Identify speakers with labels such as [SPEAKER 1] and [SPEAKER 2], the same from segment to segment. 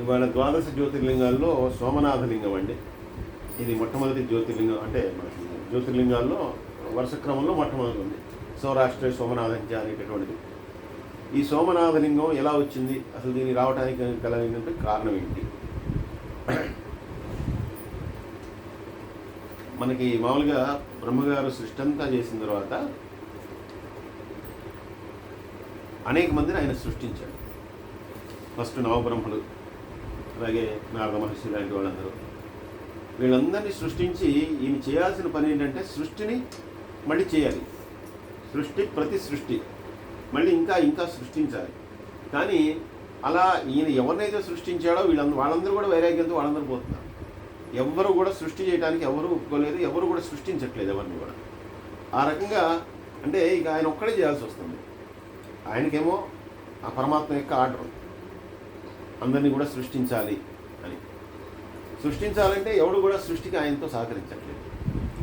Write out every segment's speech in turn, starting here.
[SPEAKER 1] ఇవాళ ద్వాదశ జ్యోతిర్లింగాల్లో సోమనాథ లింగం అండి. ఇది మొట్టమొదటి జ్యోతిర్లింగం అంటే మనకి జ్యోతిర్లింగాల్లో వరుస క్రమంలో మొట్టమొదటి ఉంది. సౌరాష్ట్ర సోమనాథంచ అనేటటువంటిది ఈ సోమనాథ లింగం ఎలా వచ్చింది? అసలు దీన్ని రావడానికి గల ఏంటంటే కారణం ఏంటి? మనకి మామూలుగా బ్రహ్మగారు సృష్టి అంతా చేసిన తర్వాత అనేక మందిని ఆయన సృష్టించాడు. ఫస్ట్ నవబ్రహ్మలు అలాగే నారద మహర్షి లాంటి వాళ్ళందరూ. వీళ్ళందరినీ సృష్టించి ఈయన చేయాల్సిన పని ఏంటంటే సృష్టిని మళ్ళీ చేయాలి. సృష్టి ప్రతి సృష్టి. మళ్ళీ ఇంకా ఇంకా సృష్టించాలి. కానీ అలా ఈయన ఎవరినైతే సృష్టించాడో వీళ్ళందరూ వాళ్ళందరూ కూడా వైరాగ్యంతో వాళ్ళందరూ పోతున్నారు. ఎవరు కూడా సృష్టి చేయడానికి ఎవరు ఒప్పుకోలేదు ఎవరు కూడా సృష్టించట్లేదు ఎవరిని కూడా. ఆ రకంగా అంటే ఇక ఆయన ఒక్కడే చేయాల్సి వస్తుంది. ఆయనకేమో ఆ పరమాత్మ యొక్క ఆర్డర్. అందరినీ కూడా సృష్టించాలి అని. సృష్టించాలంటే ఎవడు కూడా సృష్టికి ఆయనతో సహకరించట్లేదు.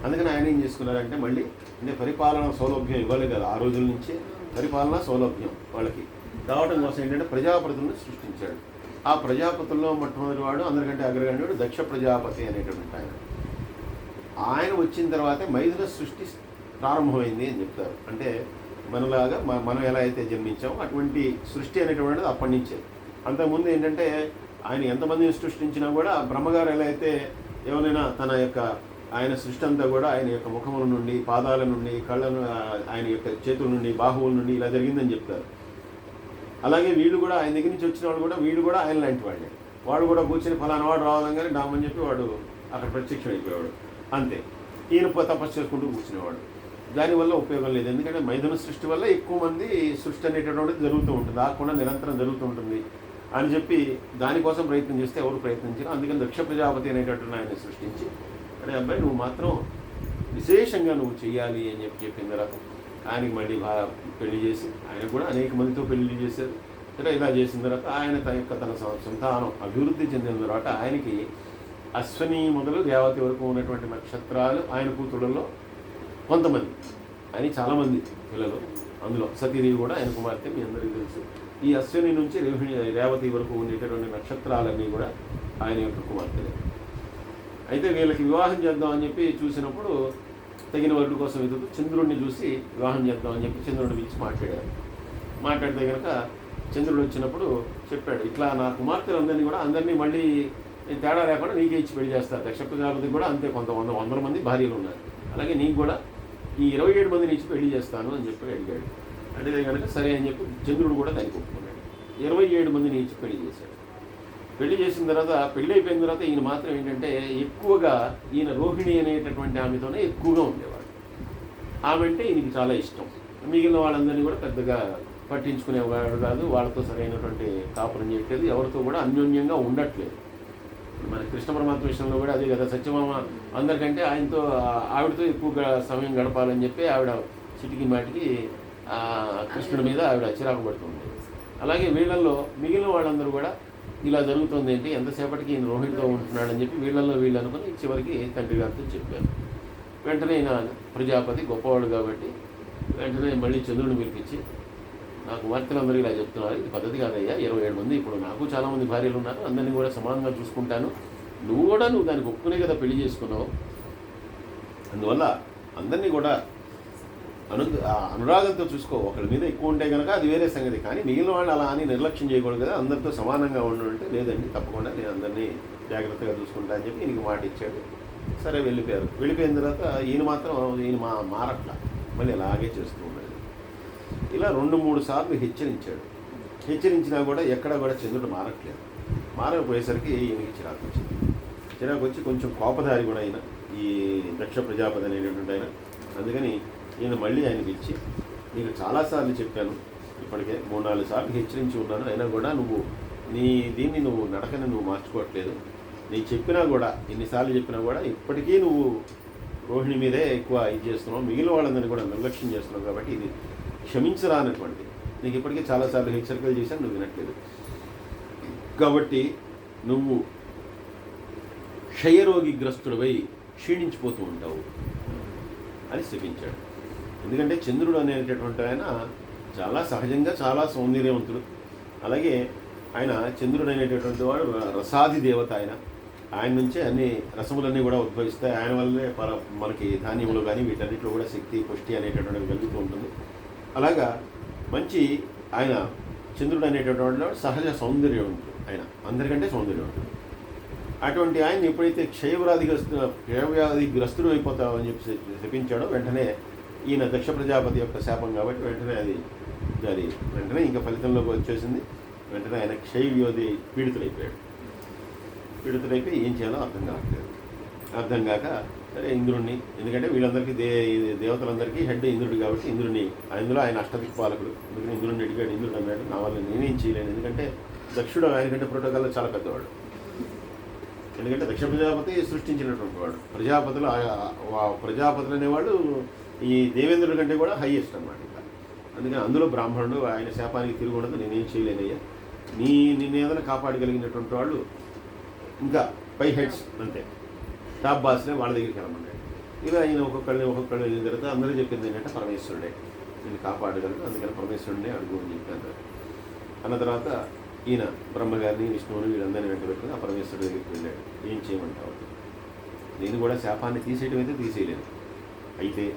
[SPEAKER 1] అందుకని ఆయన ఏం చేసుకున్నారంటే మళ్ళీ అంటే పరిపాలన సౌలభ్యం ఇవ్వాలి కదా ఆ రోజుల నుంచే. పరిపాలన సౌలభ్యం వాళ్ళకి. కావడం కోసం ఏంటంటే ప్రజాపతులను సృష్టించాడు. ఆ ప్రజాపతుల్లో మొట్టమొదటి వాడు అందరికంటే అగ్రగణ్యుడు దక్ష ప్రజాపతి అనేటటువంటి ఆయన. ఆయన వచ్చిన తర్వాతే మైథున సృష్టి ప్రారంభమైంది అని చెప్తారు. అంటే మనలాగా మనం ఎలా అయితే జన్మించామో అటువంటి సృష్టి అనేటువంటిది అప్పటి నుంచే. అంతకుముందు ఏంటంటే ఆయన ఎంతమందిని సృష్టించినా కూడా బ్రహ్మగారు ఎలా అయితే ఎవరైనా తన యొక్క ఆయన సృష్టి అంతా కూడా ఆయన యొక్క ముఖముల నుండి పాదాల నుండి కళ్ళను ఆయన యొక్క చేతుల నుండి బాహువుల నుండి ఇలా జరిగిందని చెప్తారు. అలాగే వీళ్ళు కూడా ఆయన దగ్గర నుంచి వచ్చిన వాళ్ళు కూడా వీళ్ళు కూడా ఆయన లాంటి వాళ్ళే వాడు కూడా కూర్చొని ఫలానా వాడు రావాలని డామని చెప్పి వాడు అక్కడ ప్రత్యక్షం అయిపోయేవాడు. అంతే. ఈయన ప- తపస్సు చేసుకుంటూ కూర్చునేవాడు. దానివల్ల ఉపయోగం లేదు. ఎందుకంటే మైథున సృష్టి వల్ల ఎక్కువ మంది సృష్టి అనేటటువంటిది జరుగుతూ ఉంటుంది. ఆకుండా నిరంతరం జరుగుతూ ఉంటుంది. అని చెప్పి దానికోసం ప్రయత్నం చేస్తే ఎవరు ప్రయత్నించారు. అందుకని దక్ష ప్రజాపతి అనేటటువంటి ఆయన సృష్టించి అరే అబ్బాయి నువ్వు మాత్రం విశేషంగా నువ్వు చెయ్యాలి అని చెప్పి చెప్పిన తర్వాత ఆయనకి మళ్ళీ బాగా పెళ్ళి చేసి ఆయన కూడా అనేక మందితో పెళ్ళి చేశారు. ఇలా ఇలా చేసిన తర్వాత ఆయన తన యొక్క తన సంతానం అభివృద్ధి చెందిన తర్వాత ఆయనకి అశ్వని మొదలు దేవతి వరకు ఉన్నటువంటి నక్షత్రాలు ఆయన కూతుళ్ళలో కొంతమంది అని చాలామంది పిల్లలు అందులో. సతీదేవి కూడా ఆయన కుమార్తె మీ అందరికీ తెలుసు. ఈ అశ్విని నుంచి రేహిణి రేవతి వరకు ఉండేటటువంటి నక్షత్రాలన్నీ కూడా ఆయన యొక్క కుమార్తెలే. అయితే వీళ్ళకి వివాహం చేద్దాం అని చెప్పి చూసినప్పుడు తగిన వరుడు కోసం వెతుకుతూ చంద్రుడిని చూసి వివాహం చేద్దాం అని చెప్పి చంద్రుడిని పిలిచి మాట్లాడారు మాట్లాడితే కనుక చంద్రుడు వచ్చినప్పుడు చెప్పాడు ఇట్లా నా కుమార్తెలందరినీ కూడా అందరినీ మళ్ళీ తేడా లేకుండా నీకే ఇచ్చి పెళ్ళి చేస్తారు దక్ష ప్రజాపతి కూడా అంతే కొంత వంద వందల మంది భార్యలు ఉన్నారు. అలాగే నీకు కూడా ఈ ఇరవై ఏడు మందిని ఇచ్చి పెళ్ళి చేస్తాను అని చెప్పి అడిగాడు. అడిగితే కనుక సరే అని చెప్పి చంద్రుడు కూడా దానికి ఒప్పుకున్నాడు ఇరవై ఏడు మందిని ఇచ్చి పెళ్ళి చేశాడు. పెళ్ళి చేసిన తర్వాత పెళ్ళి అయిపోయిన తర్వాత ఈయన మాత్రం ఏంటంటే ఎక్కువగా ఈయన రోహిణి అనేటటువంటి ఆమెతోనే ఎక్కువగా ఉండేవాడు. ఆమె అంటే ఈయనకి చాలా ఇష్టం. మిగిలిన వాళ్ళందరినీ కూడా పెద్దగా పట్టించుకునేవాడు కాదు. వాళ్ళతో సరైనటువంటి కాపురం చేయట్లేదు. ఎవరితో కూడా అన్యోన్యంగా ఉండట్లేదు. మన కృష్ణ పరమాత్మ విషయంలో కూడా అదే కదా. సత్యమామ అందరికంటే ఆయనతో ఆవిడతో ఎక్కువగా సమయం గడపాలని చెప్పి ఆవిడ చిటికి మాటికి కృష్ణుడి మీద ఆవిడ చిరాకు పడుతుంది. అలాగే వీళ్ళల్లో మిగిలిన వాళ్ళందరూ కూడా ఇలా జరుగుతుంది ఏంటి ఎంతసేపటికి ఈయన రోహిణితో ఉంటున్నాడని చెప్పి వీళ్ళల్లో వీళ్ళు అనుకుని చివరికి తండ్రి గారితో చెప్పారు. వెంటనే ఈయన ప్రజాపతి గొప్పవాడు కాబట్టి వెంటనే మళ్ళీ చంద్రుడిని పిలిపించి నాకు కుమార్తెలందరూ ఇలా చెప్తున్నారు ఇది పద్ధతి కాదయ్యా ఇరవై ఏడు మంది ఇప్పుడు నాకు చాలా మంది భార్యలు ఉన్నారు అందరినీ కూడా సమానంగా చూసుకుంటాను. నువ్వు కూడా నువ్వు దానికి ఒప్పుకునే కదా పెళ్ళి చేసుకున్నావు. అందువల్ల అందరినీ కూడా అను ఆ అనురాగంతో చూసుకో ఒకరి మీద ఎక్కువ ఉంటే కనుక అది వేరే సంగతి. కానీ మిగిలిన వాళ్ళు అలా అని నిర్లక్ష్యం చేయకూడదు కదా. అందరితో సమానంగా ఉండాలంటే లేదండి తప్పకుండా నేను అందరినీ జాగ్రత్తగా చూసుకుంటా అని చెప్పి ఈయనకి మాట ఇచ్చాడు. సరే వెళ్ళిపోయారు. వెళ్ళిపోయిన తర్వాత ఈయన మాత్రం ఈయన మా మారట్ల. మళ్ళీ అలాగే చేస్తూ ఉన్నాడు. ఇలా రెండు మూడు సార్లు హెచ్చరించాడు. హెచ్చరించినా కూడా ఎక్కడ కూడా చంద్రుడు మారట్లేదు. మారకపోయేసరికి ఈయనకి చిరాకు వచ్చింది. చిరాకు వచ్చి కొంచెం కోపదారి కూడా అయినా ఈ దక్ష ప్రజాపతి అనేటటువంటి ఆయన. అందుకని నేను మళ్ళీ ఆయన పిలిచి నీకు చాలాసార్లు చెప్పాను ఇప్పటికే మూడు నాలుగు సార్లు హెచ్చరించి ఉన్నాను అయినా కూడా నువ్వు నీ దీన్ని నువ్వు నడకని నువ్వు మార్చుకోవట్లేదు. నీ చెప్పినా కూడా ఎన్నిసార్లు చెప్పినా కూడా ఇప్పటికీ నువ్వు రోహిణి మీదే ఎక్కువ ఇది చేస్తున్నావు మిగిలిన వాళ్ళందరినీ కూడా నిర్లక్ష్యం చేస్తున్నావు కాబట్టి ఇది క్షమించరానటువంటిది నీకు ఇప్పటికే చాలాసార్లు హెచ్చరికలు చేశాను నువ్వు వినట్లేదు. కాబట్టి నువ్వు క్షయరోగిగ్రస్తుడివై క్షీణించిపోతూ ఉంటావు అని శపించాడు. ఎందుకంటే చంద్రుడు అనేటటువంటి ఆయన చాలా సహజంగా చాలా సౌందర్యవంతుడు. అలాగే ఆయన చంద్రుడు అనేటటువంటి వాడు రసాది దేవత ఆయన. ఆయన నుంచే అన్ని రసములన్నీ కూడా ఉద్భవిస్తాయి. ఆయన వల్లే పర మనకి ధాన్యములు కానీ వీటన్నిటిలో కూడా శక్తి పుష్టి అనేటటువంటి కలుగుతూ ఉంటుంది. అలాగా మంచి ఆయన చంద్రుడు అనేటటువంటి వాడు సహజ సౌందర్యం ఉంటుంది ఆయన. అందరికంటే సౌందర్యం ఉంటుంది అటువంటి ఆయన ఎప్పుడైతే క్షయవ్యాధిగ్రస్తు క్షయవ్యాధి గ్రస్తుడు అయిపోతామని చెప్పి చెప్పించాడో వెంటనే ఈయన దక్ష ప్రజాపతి యొక్క శాపం కాబట్టి వెంటనే అది అది వెంటనే ఇంకా ఫలితంలోకి వచ్చేసింది. వెంటనే ఆయన క్షయవ్యోధి పీడితులైపోయాడు పీడితులైపోయి ఏం చేయాలో అర్థం కావట్లేదు. అర్థం కాక సరే ఇంద్రుడిని ఎందుకంటే వీళ్ళందరికీ దే దేవతలందరికీ హెడ్ ఇంద్రుడు కాబట్టి ఇంద్రుడిని ఇందులో ఆయన అష్టదిక్పాలకుడు అందుకని ఇంద్రుడిని అడిగాడు ఇంద్రుడు అన్నాడు నా వల్ల నేనేం చేయలేను. ఎందుకంటే దక్షుడు ఆయనకంటే ప్రోటోకాల్లో చాలా పెద్దవాడు. ఎందుకంటే దక్ష ప్రజాపతి సృష్టించినటువంటి వాడు. ప్రజాపతులు ప్రజాపతులు అనేవాడు ఈ దేవేంద్రుడి కంటే కూడా హైయెస్ట్ అన్నమాట ఇంకా. అందుకని అందులో బ్రాహ్మణుడు ఆయన శాపానికి తిరుగుండదు నేనేం చేయలేనయ్యా. నీ నిన్ను ఏదైనా కాపాడగలిగినటువంటి వాళ్ళు ఇంకా పై హెడ్స్ అంతే. టాప్ బాస్నే వాళ్ళ దగ్గరికి వెళ్ళమంటాడు ఇలా ఆయన ఒక్కొక్కళ్ళని ఒక్కొక్కళ్ళు వెళ్ళిన తర్వాత అందరూ చెప్పింది ఏంటంటే పరమేశ్వరుడే నేను కాపాడగలను అందుకని పరమేశ్వరుడే అడుగు అని చెప్పాను అన్న తర్వాత ఈయన బ్రహ్మగారిని విష్ణువుని వీళ్ళందరినీ వెంట పెట్టుకుని ఆ పరమేశ్వరుడి దగ్గరికి వెళ్ళాడు. ఏం చేయమంటావు? నేను కూడా శాపాన్ని తీసేయడం అయితే తీసేయలేను అయితే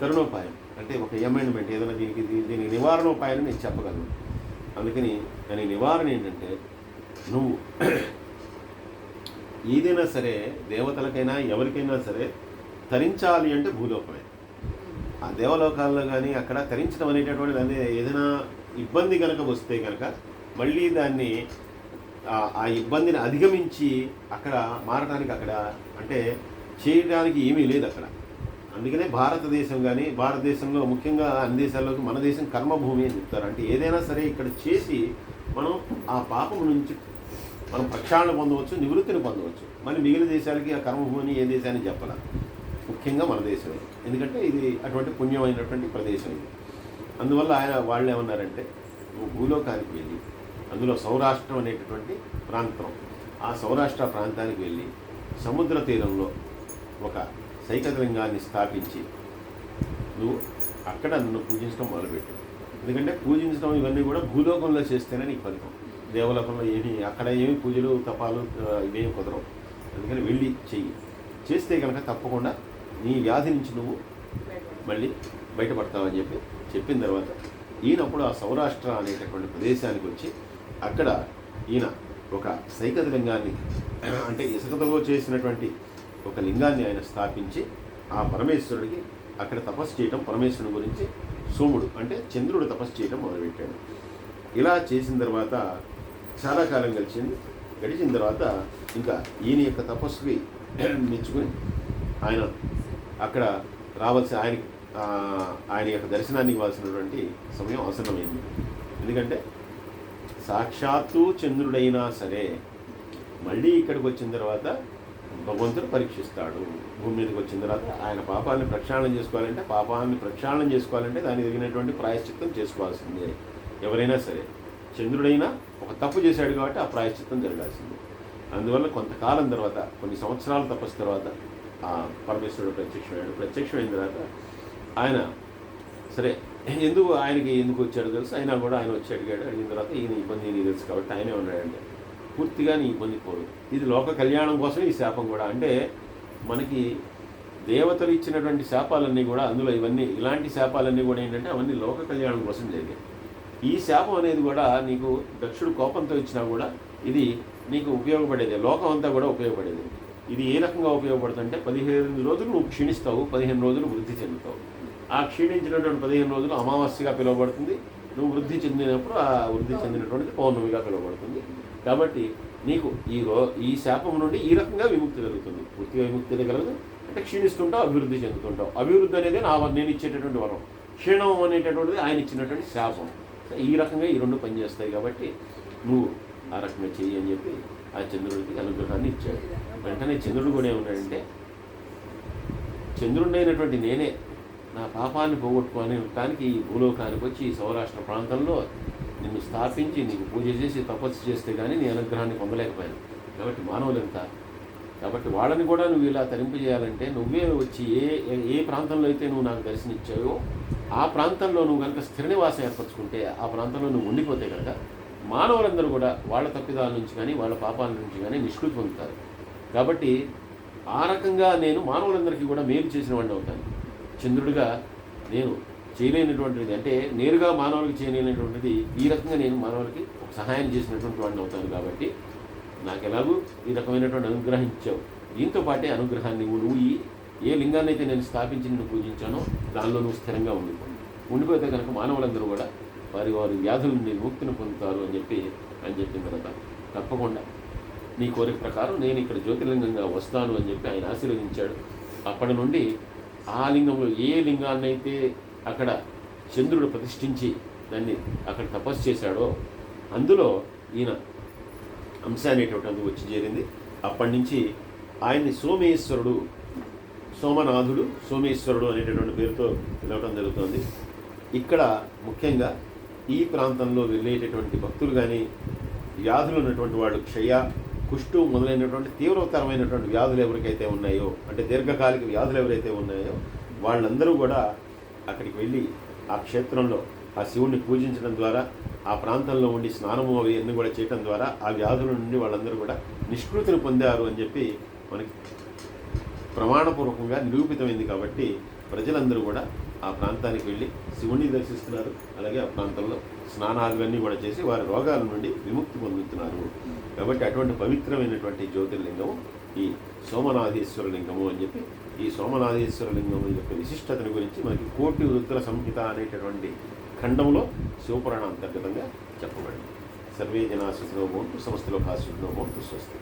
[SPEAKER 1] తరుణోపాయం అంటే ఒక అమెండ్మెంట్ ఏదైనా దీనికి దీనికి నివారణోపాయాలు నేను చెప్పగలను. అందుకని దాని నివారణ ఏంటంటే నువ్వు ఏదైనా సరే దేవతలకైనా ఎవరికైనా సరే తరించాలి అంటే భూలోకమే. ఆ దేవలోకాల్లో కానీ అక్కడ తరించడం అనేటటువంటిది అనే ఏదైనా ఇబ్బంది కనుక వస్తే కనుక మళ్ళీ దాన్ని ఆ ఇబ్బందిని అధిగమించి అక్కడ మారడానికి అక్కడ అంటే చేయడానికి ఏమీ లేదు అక్కడ. అందుకనే భారతదేశం కానీ భారతదేశంలో ముఖ్యంగా అన్ని దేశాల్లోకి మన దేశం కర్మభూమి అని చెప్తారు. అంటే ఏదైనా సరే ఇక్కడ చేసి మనం ఆ పాపం నుంచి మనం ప్రక్షాళన పొందవచ్చు నివృత్తిని పొందవచ్చు. మరి మిగిలిన దేశాలకి ఆ కర్మభూమిని ఏ దేశాన్ని చెప్పాలి. ముఖ్యంగా మన దేశమే. ఎందుకంటే ఇది అటువంటి పుణ్యమైనటువంటి ప్రదేశం ఇది. అందువల్ల ఆయన వాళ్ళు ఏమన్నారంటే నువ్వు భూలోకానికి వెళ్ళి అందులో సౌరాష్ట్రం అనేటటువంటి ప్రాంతం ఆ సౌరాష్ట్ర ప్రాంతానికి వెళ్ళి సముద్ర తీరంలో ఒక సైకలింగాన్ని స్థాపించి నువ్వు అక్కడ నన్ను పూజించడం మొదలుపెట్టు. ఎందుకంటే పూజించడం ఇవన్నీ కూడా భూలోకంలో చేస్తేనే నీకు ఫలితం. దేవలోకంలో ఏమి అక్కడ ఏమి పూజలు తపాలు ఇవేమి కుదరవు. అందుకని వెళ్ళి చెయ్యి. చేస్తే కనుక తప్పకుండా నీ వ్యాధి నుంచి నువ్వు మళ్ళీ బయటపడతావని చెప్పి చెప్పిన తర్వాత ఈయనప్పుడు ఆ సౌరాష్ట్ర అనేటటువంటి ప్రదేశానికి వచ్చి అక్కడ ఈయన ఒక సైకత లింగాన్ని అంటే ఇసుకతో చేసినటువంటి ఒక లింగాన్ని ఆయన స్థాపించి ఆ పరమేశ్వరుడికి అక్కడ తపస్సు చేయటం పరమేశ్వరుని గురించి సోముడు అంటే చంద్రుడు తపస్సు చేయటం మొదలుపెట్టాడు. ఇలా చేసిన తర్వాత చాలా కాలం గడిచింది. గడిచిన తర్వాత ఇంకా ఈయన యొక్క తపస్సుకి మెచ్చుకుని ఆయన అక్కడ రావాల్సిన ఆయన ఆయన యొక్క దర్శనానికి ఇవ్వాల్సినటువంటి సమయం అవసరమైంది. ఎందుకంటే సాక్షాత్తు చంద్రుడైనా సరే మళ్ళీ ఇక్కడికి వచ్చిన తర్వాత భగవంతుడు పరీక్షిస్తాడు. భూమి మీదకి వచ్చిన తర్వాత ఆయన పాపాలను ప్రక్షాళన చేసుకోవాలంటే పాపాన్ని ప్రక్షాళన చేసుకోవాలంటే దానికి తగినటువంటి ప్రాయశ్చిత్తం చేసుకోవాల్సిందే. ఎవరైనా సరే చంద్రుడైనా ఒక తప్పు చేశాడు కాబట్టి ఆ ప్రాయశ్చిత్తం జరగాల్సిందే. అందువల్ల కొంతకాలం తర్వాత కొన్ని సంవత్సరాల తపస్సు తర్వాత ఆ పరమేశ్వరుడు ప్రత్యక్షమయ్యాడు. ప్రత్యక్షమైన తర్వాత ఆయన సరే ఎందుకు ఆయనకి ఎందుకు వచ్చాడు తెలుసు? అయినా కూడా ఆయన వచ్చి అడిగాడు. అడిగిన తర్వాత ఈయన ఇబ్బంది తెలుసు కాబట్టి ఆయనే ఉన్నాడంటే పూర్తిగా నీ ఇబ్బంది పోదు. ఇది లోక కళ్యాణం కోసం ఈ శాపం కూడా. అంటే మనకి దేవతలు ఇచ్చినటువంటి శాపాలన్నీ కూడా అందులో ఇవన్నీ ఇలాంటి శాపాలన్నీ కూడా ఏంటంటే అవన్నీ లోక కళ్యాణం కోసం జరిగాయి. ఈ శాపం అనేది కూడా నీకు దక్షుడు కోపంతో ఇచ్చినా కూడా ఇది నీకు ఉపయోగపడేది. లోకం అంతా కూడా ఉపయోగపడేది. ఇది ఏ రకంగా ఉపయోగపడుతుందంటే పదిహేను రోజులు నువ్వు క్షీణిస్తావు పదిహేను రోజులు వృద్ధి చెందుతావు. ఆ క్షీణించినటువంటి పదిహేను రోజులు అమావాస్యగా పిలువబడుతుంది. నువ్వు వృద్ధి చెందినప్పుడు ఆ వృద్ధి చెందినటువంటిది పౌర్ణమిగా పిలువబడుతుంది. కాబట్టి నీకు ఈ రో ఈ శాపం నుండి ఈ రకంగా విముక్తి కలుగుతుంది. పూర్తిగా విముక్తి కలగదు. అంటే క్షీణిస్తుంటావు అభివృద్ధి చెందుతుంటావు. అభివృద్ధి అనేది నా నేను ఇచ్చేటటువంటి వరం. క్షీణం అనేటటువంటిది ఆయన ఇచ్చినటువంటి శాపం. ఈ రకంగా ఈ రెండు పనిచేస్తాయి కాబట్టి నువ్వు ఆ రకంగా చెయ్యి అని చెప్పి ఆ చంద్రుడికి అనుగ్రహాన్ని ఇచ్చాడు. వెంటనే చంద్రుడు కూడా ఏమన్నాడంటే చంద్రుడైనటువంటి నేనే నా పాపాన్ని పోగొట్టుకోవడానికి ఈ భూలోకానికి వచ్చి ఈ సౌరాష్ట్ర ప్రాంతంలో నిన్ను స్థాపించి నీకు పూజ చేసి తపస్సు చేస్తే కానీ నీ అనుగ్రహాన్ని పొందలేకపోయాను. కాబట్టి మానవులు ఎంత కాబట్టి వాళ్ళని కూడా నువ్వు ఇలా తరింపజేయాలంటే నువ్వే వచ్చి ఏ ఏ- ఏ ప్రాంతంలో అయితే నువ్వు నాకు దర్శనిచ్చావో ఆ ప్రాంతంలో నువ్వు కనుక స్థిర నివాసం ఏర్పరచుకుంటే ఆ ప్రాంతంలో నువ్వు ఉండిపోతే కనుక మానవులందరూ కూడా వాళ్ళ తప్పిదాల నుంచి కానీ వాళ్ళ పాపాల నుంచి కానీ నిష్కృతి పొందుతారు. కాబట్టి ఆ రకంగా నేను మానవులందరికీ కూడా మేలు చేసిన వాడిని అవుతాను. చంద్రుడిగా నేను చేయలేనటువంటిది. అంటే నేరుగా మానవులకి చేయలేనటువంటిది ఈ రకంగా నేను మానవులకి ఒక సహాయం చేసినటువంటి వాడిని అవుతాను కాబట్టి నాకు ఎలాగూ ఈ రకమైనటువంటి అనుగ్రహించావు దీంతో పాటే అనుగ్రహాన్ని నువ్వు ఈ ఏ లింగాన్ని అయితే నేను స్థాపించి నిన్ను పూజించానో దానిలో నువ్వు స్థిరంగా ఉండిపో. ఉండిపోతే కనుక మానవులందరూ కూడా వారి వారి వ్యాధుల నుండి ముక్తిని పొందుతారు అని చెప్పి అని చెప్పిన తర్వాత తప్పకుండా నీ కోరిక ప్రకారం నేను ఇక్కడ జ్యోతిర్లింగంగా వస్తాను అని చెప్పి ఆయన ఆశీర్వదించాడు. అప్పటి నుండి ఆ లింగంలో ఏ లింగాన్ని అయితే అక్కడ చంద్రుడు ప్రతిష్ఠించి దాన్ని అక్కడ తపస్సు చేశాడో అందులో ఈయన అంశ అనేటువంటిది వచ్చి చేరింది. అప్పటి నుంచి ఆయన్ని సోమేశ్వరుడు సోమనాథుడు సోమేశ్వరుడు అనేటటువంటి పేరుతో పిలవటం జరుగుతుంది. ఇక్కడ ముఖ్యంగా ఈ ప్రాంతంలో వెళ్ళేటటువంటి భక్తులు కానీ వ్యాధులు ఉన్నటువంటి వాళ్ళు క్షయ కుష్టు మొదలైనటువంటి తీవ్రతరమైనటువంటి వ్యాధులు ఎవరికైతే ఉన్నాయో అంటే దీర్ఘకాలిక వ్యాధులు ఎవరైతే ఉన్నాయో వాళ్ళందరూ కూడా అక్కడికి వెళ్ళి ఆ క్షేత్రంలో ఆ శివుణ్ణి పూజించడం ద్వారా ఆ ప్రాంతంలో ఉండి స్నానము అవి అన్ని కూడా చేయడం ద్వారా ఆ వ్యాధుల నుండి వాళ్ళందరూ కూడా నిష్కృతిని పొందారు అని చెప్పి మనకి ప్రమాణపూర్వకంగా నిరూపితమైంది కాబట్టి ప్రజలందరూ కూడా ఆ ప్రాంతానికి వెళ్ళి శివుణ్ణి దర్శిస్తున్నారు. అలాగే ఆ ప్రాంతంలో స్నానాలు అన్నీ కూడా చేసి వారి రోగాల నుండి విముక్తి పొందుతున్నారు. కాబట్టి అటువంటి పవిత్రమైనటువంటి జ్యోతిర్లింగము ఈ సోమనాథేశ్వర లింగము అని చెప్పి ఈ సోమనాథేశ్వర లింగము యొక్క విశిష్టతను గురించి మనకి కోటి రుద్ర సంహిత అనేటటువంటి ఖండంలో శివపురాణ అంతర్గతంగా చెప్పబడింది. సర్వే జనా సుఖినో భవంతు సమస్తలో భాషినో స్వస్తి.